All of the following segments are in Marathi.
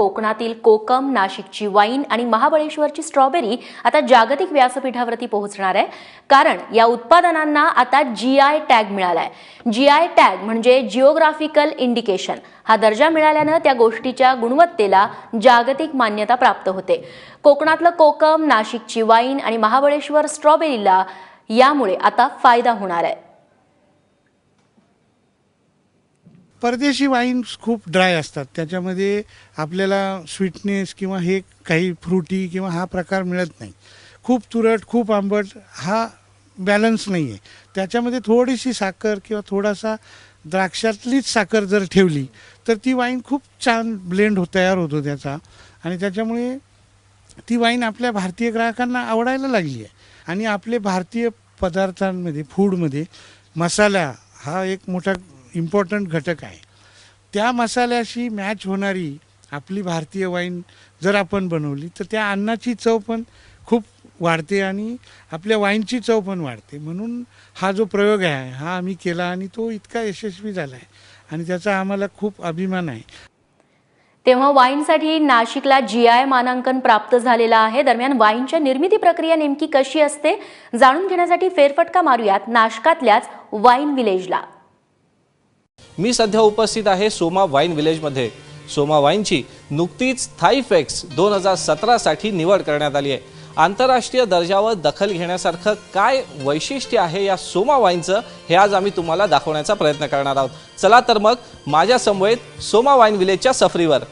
कोकणातील कोकम नाशिकची वाईन आणि महाबळेश्वरची स्ट्रॉबेरी आता जागतिक व्यासपीठावरती पोहोचणार आहे. कारण या उत्पादनांना आता जी आय टॅग मिळालाय. जी आय टॅग म्हणजे जिओग्राफिकल इंडिकेशन हा दर्जा मिळाल्यानं त्या गोष्टीच्या गुणवत्तेला जागतिक मान्यता प्राप्त होते. कोकणातलं कोकम नाशिकची वाईन आणि महाबळेश्वर स्ट्रॉबेरीला यामुळे आता फायदा होणार आहे. परदेशी वाईन्स खूप ड्राय असतात. त्याच्यामध्ये आपल्याला स्वीटनेस किंवा हे काही फ्रुटी किंवा हा प्रकार मिळत नाही. खूप तुरट खूप आंबट हा बॅलन्स नाही आहे त्याच्यामध्ये थोडीशी साखर किंवा थोडासा द्राक्षातलीच साखर जर ठेवली तर ती वाईन खूप छान ब्लेंड हो तयार होतो त्याचा. आणि त्याच्यामुळे ती वाईन आपल्या भारतीय ग्राहकांना आवडायला लागली आहे आणि आपले भारतीय पदार्थांमध्ये फूडमध्ये मसाला हा एक मोठा इम्पॉर्टंट घटक आहे. त्या मसाल्याशी मॅच होणारी आपली भारतीय वाईन जर आपण बनवली तर त्या अन्नाची चव पण खूप वाढते आणि आपल्या वाईनची चव पण वाढते. म्हणून हा जो प्रयोग आहे हा आम्ही केला आणि तो इतका यशस्वी झाला आहे आणि त्याचा आम्हाला खूप अभिमान आहे. तेव्हा वाईनसाठी नाशिकला जी आय मानांकन प्राप्त झालेलं आहे. दरम्यान वाईनच्या निर्मिती प्रक्रिया नेमकी कशी असते जाणून घेण्यासाठी फेरफटका मारूयात नाशकातल्याच वाईन विलेजला मी सध्या उपस्थित आहे सोमा वाईन विलेजमध्ये. सोमा वाईनची नुकतीच थाईफेक्स दोन हजार सतरासाठी निवड करण्यात आली आहे. आंतरराष्ट्रीय दर्जावर दखल घेण्यासारखं काय वैशिष्ट्य आहे या सोमा वाईनचं हे आज आम्ही तुम्हाला दाखवण्याचा प्रयत्न करणार आहोत. चला तर मग माझ्या समवेत सोमा वाईन विलेजच्या सफरीवर.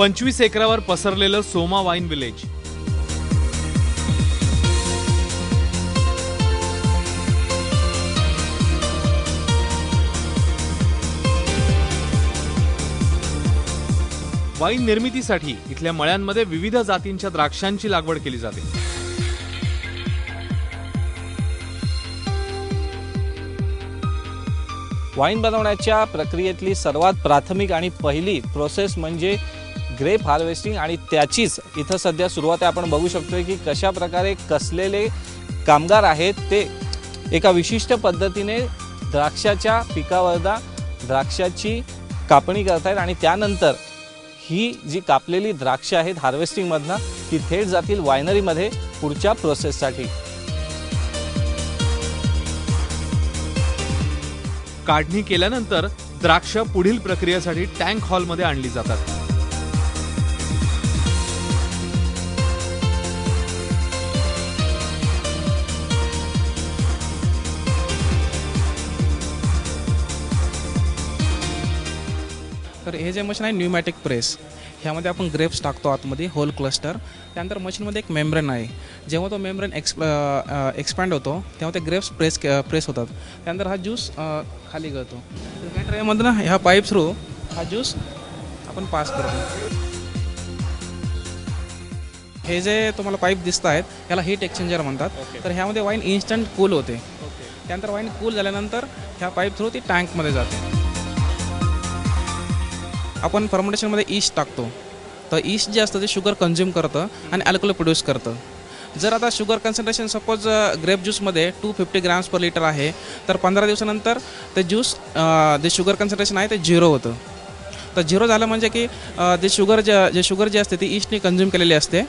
पंचवीस एकरावर पसरलेलं सोमा वाईन विलेज. वाईन निर्मितीसाठी इथल्या मळ्यांमध्ये विविध जातींच्या द्राक्षांची लागवड केली जाते. वाईन बनवण्याच्या प्रक्रियेतली सर्वात प्राथमिक आणि पहिली प्रोसेस म्हणजे ग्रेप हार्वेस्टिंग आणि त्याचीच इथं सध्या सुरुवात आहे. आपण बघू शकतोय की कशा प्रकारे कसलेले कामगार आहेत ते एका विशिष्ट पद्धतीने द्राक्षाच्या पिकावरदा द्राक्षाची कापणी करतायत आणि त्यानंतर ही जी कापलेली द्राक्ष आहेत हार्वेस्टिंगमधनं ती थेट जातील वायनरीमध्ये पुढच्या प्रोसेससाठी. काढणी केल्यानंतर द्राक्ष पुढील प्रक्रियेसाठी टँक हॉलमध्ये आणली जातात. तर हे जे मशीन आहे न्यूमॅटिक प्रेस ह्यामध्ये आपण ग्रेप्स टाकतो आतमध्ये होल क्लस्टर त्यानंतर मशीनमध्ये एक मेम्ब्रेन आहे. जेव्हा तो मेम्ब्रेन एक्स एक्सपॅन्ड होतो तेव्हा ते ग्रेप्स प्रेस प्रेस होतात. त्यानंतर हा ज्यूस खाली गळतो. ह्या ट्रेमधून ह्या पाईप थ्रू हा ज्यूस आपण पास करतो. हे जे तुम्हाला पाईप दिसत आहेत याला हीट एक्सचेंजर म्हणतात. तर ह्यामध्ये वाईन इन्स्टंट कूल होते. त्यानंतर वाईन कूल झाल्यानंतर ह्या पाईप थ्रू ती टँकमध्ये जाते. आपण फर्मेंटेशनमध्ये ईस्ट टाकतो. तर ईस्ट जे असतं ते शुगर कन्झ्युम करतं आणि अल्कोहोल प्रोड्यूस करतं. जर आता sugar concentration suppose grape ज्यूसमध्ये two fifty grams per litre आहे तर पंधरा दिवसानंतर ते ज्यूस जे शुगर कन्सन्ट्रेशन आहे ते झिरो होतं. तर झिरो झालं म्हणजे की जे शुगर जे जे शुगर जे असते ती ईस्टने कन्झ्युम केलेली असते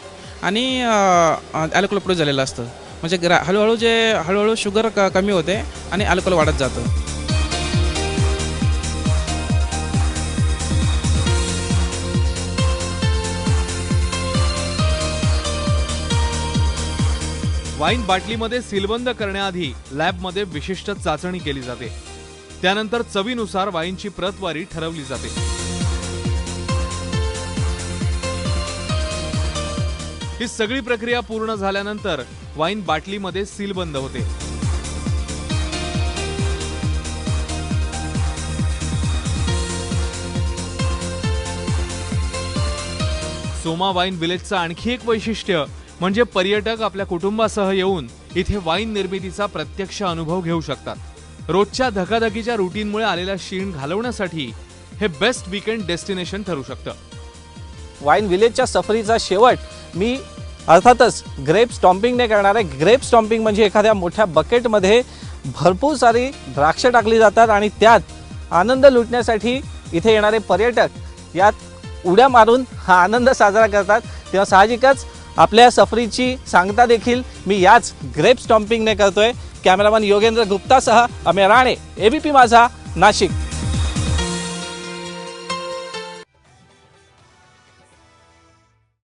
आणि अल्कोहोल प्रोड्यूस झालेलं असतं. म्हणजे ग्रा हळूहळू जे हळूहळू शुगर क कमी होते आणि अल्कोहोल वाढत जातं. वाईन बाटलीमध्ये सीलबंद करण्याआधी लॅबमध्ये विशिष्ट चाचणी केली जाते. त्यानंतर चवीनुसार वाईनची प्रतवारी ठरवली जाते. ही सगळी प्रक्रिया पूर्ण झाल्यानंतर वाईन बाटलीमध्ये सीलबंद होते. सोमा वाईन विलेजचं आणखी एक वैशिष्ट्य म्हणजे पर्यटक आपल्या कुटुंबासह येऊन इथे वाईन निर्मितीचा प्रत्यक्ष अनुभव घेऊ शकतात. रोजच्या धकाधकीच्या रुटीनमुळे आलेला शीण घालवण्यासाठी हे बेस्ट वीकेंड डेस्टिनेशन ठरू शकतं. वाईन विलेजच्या सफरीचा शेवट मी अर्थातच ग्रेप स्टॉम्पिंगने करणार आहे. ग्रेप स्टॉम्पिंग म्हणजे एखाद्या मोठ्या बकेटमध्ये भरपूर सारी द्राक्ष टाकली जातात आणि त्यात आनंद लुटण्यासाठी इथे येणारे पर्यटक यात उड्या मारून हा आनंद साजरा करतात. तेव्हा साहजिकच आपल्या सफरीची सांगता देखील मी याच ग्रेप स्टॉम्पिंगने करतोय. कॅमेरामन योगेंद्र गुप्तासह अमेय राणे एबीपी माझा नाशिक.